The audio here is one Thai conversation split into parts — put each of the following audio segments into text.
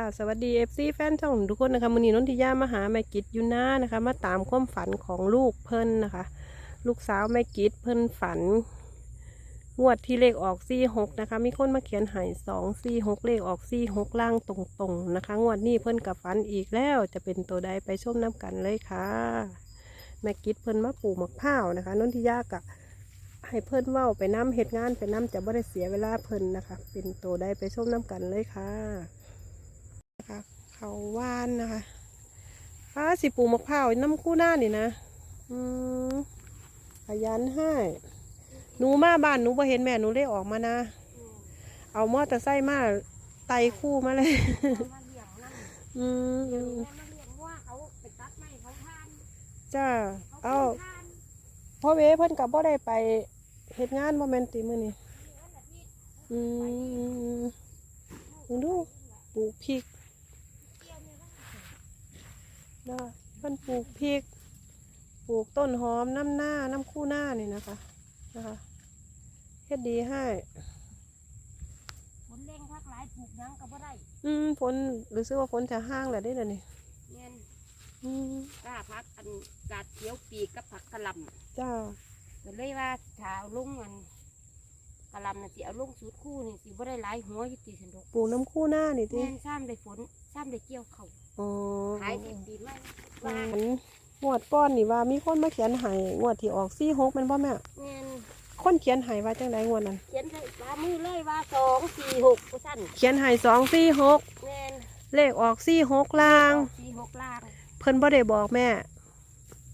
ค่ะสวัสดีเอฟซีแฟนช่องทุกคนนะคะมือนี้นนทิยามาหาแม่กิจยูน้านะคะ มาตามความฝันของลูกเพิ่นนะคะ ลูกสาวแม่กิจเพิ่นฝัน งวดที่เลขออกซี่หกนะคะ มีคนมาเขียนหายสองซี่หกเลขออกซี่หกล่างตรงๆนะคะ งวดนี้เพิ่นกับฝันอีกแล้วจะเป็นตัวใดไปชมน้ำกันเลยค่ะแม่กิจเพิ่นมาปลูกมะพร้าวนะคะนนทิยากะให้เพิ่นเว้าไปน้ำเฮ็ดงานไปน้ำจะไม่ได้เสียเวลาเพิ่นนะคะ เป็นตัวใดไปชมน้ำกันเลยค่ะนะคะ เขาว่านนะคะป้าสิปูมะพร้าวน้ำคู่หน้านี่นะอืมขยันให้หนูมาบ้านหนูพอเห็นแม่หนูเลยออกมานะ เอามอเตอร์ไซค์มาไตคู่มาเลยอืมอืมมาเลี้ยงว่าเขาไปตัดไม้เขาทานจ้า เอาพ่อเวเพิ่นกับพ่อได้ไปเฮ็ดงานโมเมนติมือนี่อือืมดูปลูกพริก นะเพิ่นปลูกพริก ปลูกต้นหอมน้ำหน้าน้ำคู่หน้านี่นะคะนะคะเฮ็ดดีให้ฝนเร่งพักหลายปลูกหยังก็บ่ได้อืมฝนรู้สึกว่าฝนจะห้างแหละได้แล้วนี่เงี้ยอืมกล้าพักอันกาดเขียวปีกกับผักกะหล่จ้าำก็เลยว่าถ้าเอาลุงอันกะหล่ำน่ะสิเอาลุงสูตรคู่นี่สิบ่ได้หลายหัวอยู่ตีสันดอกปลูกน้ำคู่หน้านี่ติแม่นซ้ำได้ฝนซ้ำได้เกี่ยวเขา อ๋อขายดิบดีไหมอืว่ามงวดก้อนนี่ว่ามีคนมาเขียนให้งวดที่ออกซี่หกแมันบ่แม่ แม่นคนเขียนให้ว่าจังไดงวดนั้น เขียนใส่ปลามือเลยว่าสองสี่หกกูสั้นเขียนให้สองสี่หกแม่นเลขออกสี่หกลาง สี่หกล่างเพิ่นบ่ได้บอกแม่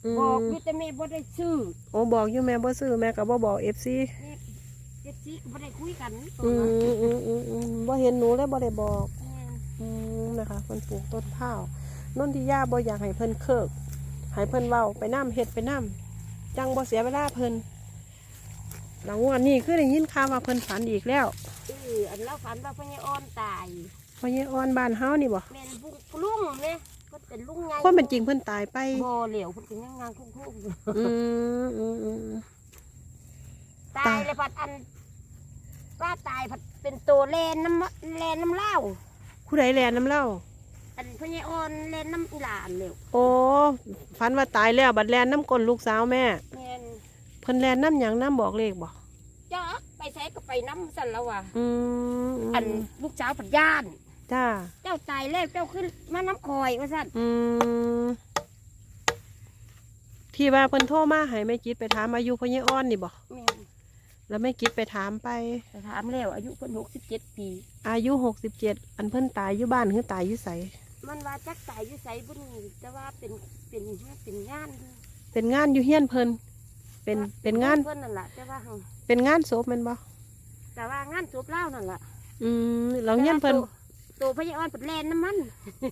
อืมบอกอยู่แต่แม่บ่ได้ซื้อโอ้บอกอยู่แม่บ่ซื้อแม่ก็บ่บอก FC แม่เจ็ดสิบ่ได้คุยกันตรอืงมนั้นอืมอืมอืมบ่เห็นหนูเลยบ่ได้บอกแม่ นอืมนะคะเพิ่นปลูกต้นข้าวนนทิยาบ่อยากให้เพิ่นเคิกให้เพิ่นเว้าไปน้ำเฮ็ดไปน้ำจังบ่เสียเวลาเพิ่นหลังวันนี้คือได้ยินข่าวว่าเพิ่นฝันอีกแล้วเอออันเราฝันว่าพญาอ้อนตายพ่อใหญ่อ่อนบ้านเฮานี่บ่แม่นบุกลุงเนี่ยเพิ่นเป็นลุงไงความเป็นจริงเพิ่นตายไปบ่เหลวเพิ่นเป็นยังงานทุ่งๆอยู่อืมอืมอืมตายเลยพัดอันว่าตายพัดเป็นตัวแลนน้ำแลนน้ำเหล้า ผู้ใดแลน้ำเล่าอันพญาอ้อนแลนน้ำอีหลานเหลวโอ้ฝันว่าตายแล้วบัดแลนน้ำก้นลูกสาวแม่ แม่นเพิ่นแลนน้ำหยังน้ำบอกเลขบ่จ้าไปใช้ก็ไปน้ำสั่นแล้วว่ะอืมมอันลูกสาวผัดย่าน จ้าเจ้าตายแล้วเจ้าขึ้นมาน้ำคอยว่าสั่นอืมที่ว่าเพิ่นโทรมาให้แม่จิตไปถามอายุพ่อใหญ่อ่อนนี่บ่แม่น แล้วแม่จิตไปถามไปแต่ถามแล้วอายุเพิ่นหกสิบเจ็ดปี อายุหกสิบเจ็ดอันเพิ่นตายอยู่บ้านคือตายอยู่ไสมันว่าจักตายอยู่ไสบุญแต่ว่าเป็นเป็นเป็นงานเป็นงานอยู่เฮียนเพิ่นเป็นเป็นงานเพิ่นนั่นแหละแต่ว่าหั่งเป็นงานศพแม่นบ่แต่ว่างานจบเล่านั่นแหละอืมแล้วเฮียนเพิ่นตัวตัวพญาอ่อนเป็นแลนน้ำมัน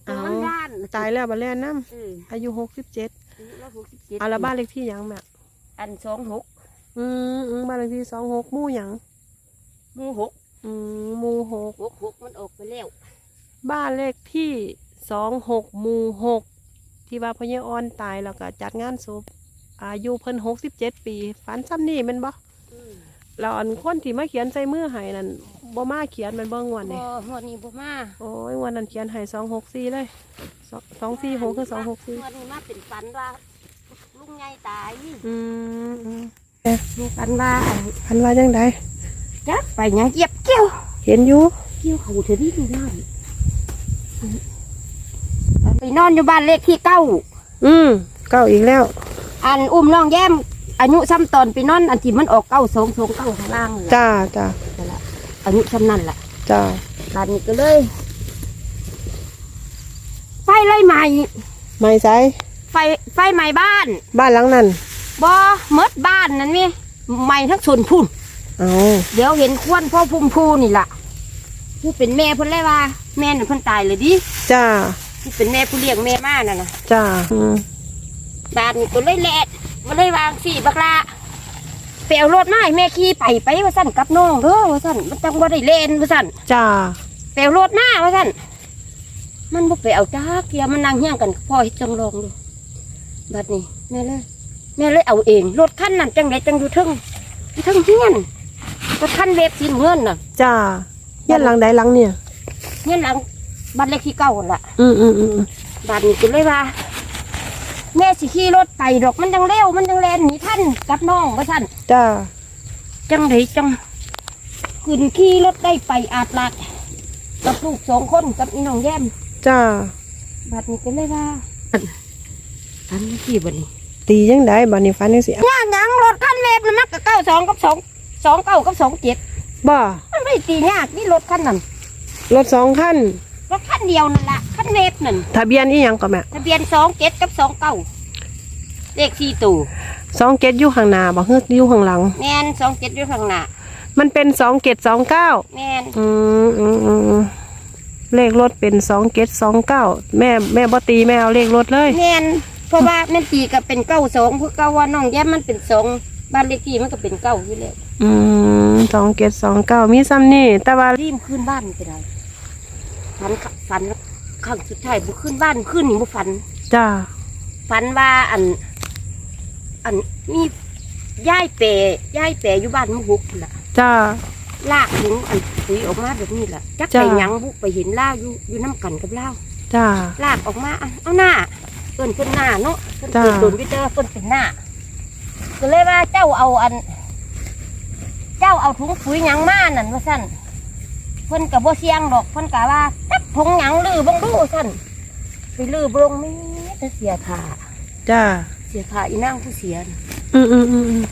ตัวเอา มันย่านตายแล้วบัดแลนน้เออำอายุหกสิบเจ็ดอายุแล้วหกสิบเจ็ดอาละบ้านเลขที่หยังแม่อันสองหก อืมอืมบ้านเลขที่สองหกมู่หยังหมู่หกอืมหมู่หกหกหกมันออกไปแล้วบ้านเลขที่สองหกหมู่หกที่ว่าพญาอ่อนตายแล้วก็จัดงานศพอายุเพิ่นหกสิบเจ็ดปี ฝันซ้ำนี่แมันบ่อืมแล้วอันคนที่มาเขียนใส่มือให้นั่นบ่มาเขียนแมันเบิ่งวันบ่นี่หัวนี้บ่มาโอ้ยวันนั้นเขียนให้สองหกสี่เลยสองสองสี่หกคือสองหกสี่หัวนี้มาเป็นฝันว่าลุงใหญ่ตายอืมอืมมี ฝันว่าอันพันว่าจังไดจักไปหยังเหยียบเกี้ยว เห็นอยู่เกี้ยวเขาเธอนี่ดูน้ำไปนอนอยู่บ้านเลขที่เก้าอืมเก้าอีกแล้ว อันอุ้มน้องแย้ม อายุซ้ำตอนไปนอนอันที่มันออกเก้าสองสองเก้าข้างล่างนั่นล่ะจ้าจ้านั่นล่ะอายุซ้ำนั่นแหละจ้าบ้านนี้ก็เลยไฟไล่ใหม่ไม่ใส่ไฟไฟใหม่บ้าน บ้านหลังนั้น บ่เมดบ้านนั่นนี่ใหม่ทั้งส่วนพุ่นเอาเดี๋ยวเห็นควนพ่อพุ่มพูนี่ล่ะผู้เป็นแม่เพิ่นเลยว่า แม่น่ะเพิ่นตายเลยดิจ้าผู้เป็นแม่ผู้เลี้ยงแม่มานั่นน่ะจ้าอืมบ้านนี้ก็เลยแลดก็เลยวางสี่บักลาไปเอารถมาให้แม่ขี่ไปไปว่าสั่นกับน้องเด้อว่าสั่นมันจังบ่ได้เล่นว่าสั่นจ้าไปเอารถมาว่าสั่นมันบ่ไปเอาจ้าเกียมันนั่งเฮี้ยงกันพ่อเฮ็ดจังลองดูบัดนี้แม่เลย แม่เลยเอาเองรถคันนั้นจังไดจังอยู่เทึงอยู่เทึงเฮียนรถคันเวฟสีเงินน่ะจ้าเฮียนหลังใดหลังเนี่ย เฮียนหลังบ้านเลขที่เก้าหั่นล่ะอืมอืมอืมบ้านนี้ก็เลยว่า แม่สิขี่รถไปดอกมันจังเร็วมันจังแลนหนีท่านกับน้องว่าท่านจ้าจังไดจังขึ้นขี่รถได้ไปอาจลักกับลูกสองคนกับอีน้องแย้มจ้า บัดนี้ก็เลยว่าอันนี้ที่บัดนี้ ตียังได้บัดนี้ฟันจังสิย่างหยังรถคันเวฟน่ะมักกับเก้าสองกับสองสองเก้ากับสองเจ็ดบ่มันไม่ได้ตียากนี่รถคันนั้นรถสองคันรถคันเดียวนั่นละคันเวฟนั่นทะเบียนอีหยังก็แม่ทะเบียนสองเจ็ดกับสองเก้าเลขสี่ตู่สองเกตอยู่ข้างหน้าบ่เฮืออยู่ข้างหลัง แมนสองเจ็ดอยู่ข้างหน้ามันเป็นสองเกตสองเก้าแมนอืมอืมอืมอืมเลขรถเป็นสองเกตสองเก้าแม่แม่บ่ตีแม่เอาเลขรถเลยแมน เพราะว่าแม่นตีกับเป็นเก้าสองเพราะเก้าว่าน้องแย้มมันเป็นสองบ้านเลขที่มันก็เป็นเก้าอยู่แล้วอืมสองเกตสองเก้ามีซ้ำนี่แต่ว่ารีมขึ้นบ้านเป็นไรฝันฝันครั้งสุดท้ายบุขึ้นบ้านขึ้นนี่บุฝัน จ้าฝันว่าอัน อันมีย่ายเปยย่ายเปยอยู่บ้านมุบุกนั่นล่ะ จ้า ลากถุงอันปุ๋ยออกมาแบบนี้แหละจักจ้ะไปหยังบุกไปเห็นล่าอยู่อยู่น้ำกันกับเล่าจ้าลากออกมาเอาเอาหน้า เปิ้นเป็นหน้าเนาะเปิ้นจ้ะเป็นโดนวิเตอร์เปิ้นเป็นหน้าก็เลยว่าเจ้าเอาอัน เจ้าเอาถุงปุ๋ยหยังมานั่นว่าสั่นเพิ่นกับบ่เสียงดอกเพิ่นกะว่าจักถุงหยังลือเบังดูสั่นไปลือเบงไม่แต่เสียขาจ้า เสียขาอีนางผู้เสียน่ะอืมอืมอืมอืม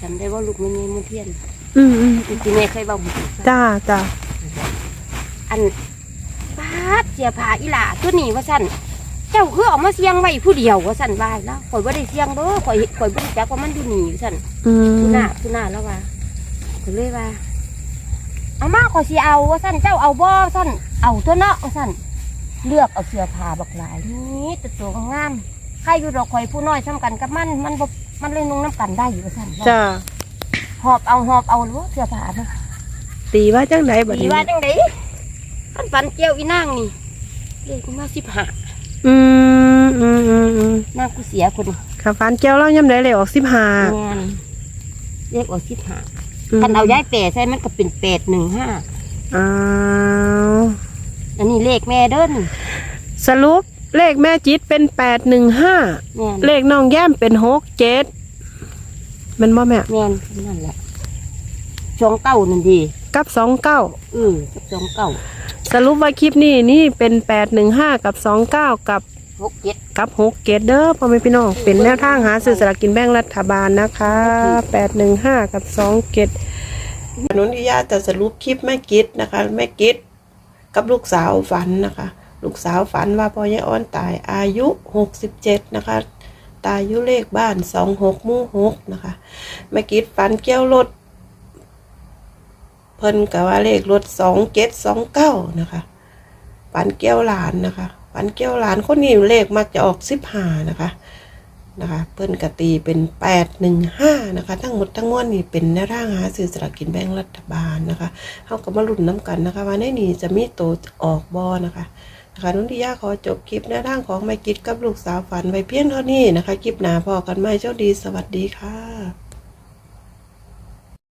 จำได้ว่าลูกมันมีมุนเทียนอืมอืมอีจีแม่เคยบอกบุจ้าจ้าอันปาดเสียผาอีหล่าตัวนี้ว่าสั่น เจ้าคือเออกมาเสียงไว้ผู้เดียวว่าสั่นว่าแล้วข่อยบ่ได้เสียงเด้อข่อยข่อยบ่รู้จักว่ามันอยู่นี่ว่าสั่นอืมคือหน้าคือหน้าแล้วว่าก็เลยว่าเอามาข่อยสิเอาว่าสั่นเจ้าเอาบ่สั่นเอาตัวเนาะว่าสั่นเลือกเอาเสื้อผ้าบักหลายนี่แต่ตัวงามใครอยู่ดอกข่อยผู้น้อยซ้ำกันกับมันมันบ่มันเลยนุ่งน้ำกันได้อยู่ว่าสั่นจ้าหอบเอาหอบเอาหรือว่าเสื้อผ้านะตีว่าจังไดบัดดีนี้ว่าจังไดขันฝันเกี่ยวอีนางนี่เลขมาสิบห้า อืมอืมอืมอืมนางกูเสียคนนี้ค่ะฟันเจ้าเล่าย่ำไดเลยออกสิบห้าแม่นเลขออกสิบห้าคันเอาย้ายแปดใช่มันก็เป็นแปดหนึ่งห้าอ้าวอันนี้เลขแม่เด้นสรุปเลขแม่จิตเป็นแปดหนึ่งห้าแม่นเลขน้องแย้มเป็นหกเจ็ดมันบ่แม่แม่นนั่นแหละสองเก้านั่นดีกับสองเก้า เออสองเก้า สรุปว่าคลิปนี้นี่เป็นแปดหนึ่งห้ากับสองเก้ากับหกเจ็ดกับหกเกตเด้อพ่อแม่พี่น้องเป็นแนวทางหาซื้อสลากกินแบ่งรัฐบาลนะคะแปดหนึ่งห้ากับสองเกตนุนทิยาจะสรุปคลิปแม่กิดนะคะแม่กิดกับลูกสาวฝันนะคะ ลูกสาวฝันว่าพ่อยายอ้อนตายอายุหกสิบเจ็ดนะคะ ตายอายุเลขบ้านสองหกมู่หกนะคะแม่กิดฝันเกี่ยวรถ เพิ่นกับว่าเลขรถสองเจ็ดสองเก้านะคะฝันเกี่ยวหลานนะคะฝันเกี่ยวหลานคนนี้เลขมักจะออกสิบห้านะคะนะคะเพิ่นกะตีเป็นแปดหนึ่งห้านะคะ ทั้งหมดทั้งมวลนี่เป็นแนวทางหาซื้อสลากกินแบ่งรัฐบาลนะคะเขาก็มาลุ้นน้ำกันนะคะว่าในนี้จะมีโตออกบอนะคะนะคะนุ่นที่ย่าขอจบคลิปแนวทางของแม่กิดกับลูกสาวฝันไว้เพียงเท่านี้นะคะคลิปหนาพอกันไหมเจ้าดีสวัสดีค่ะ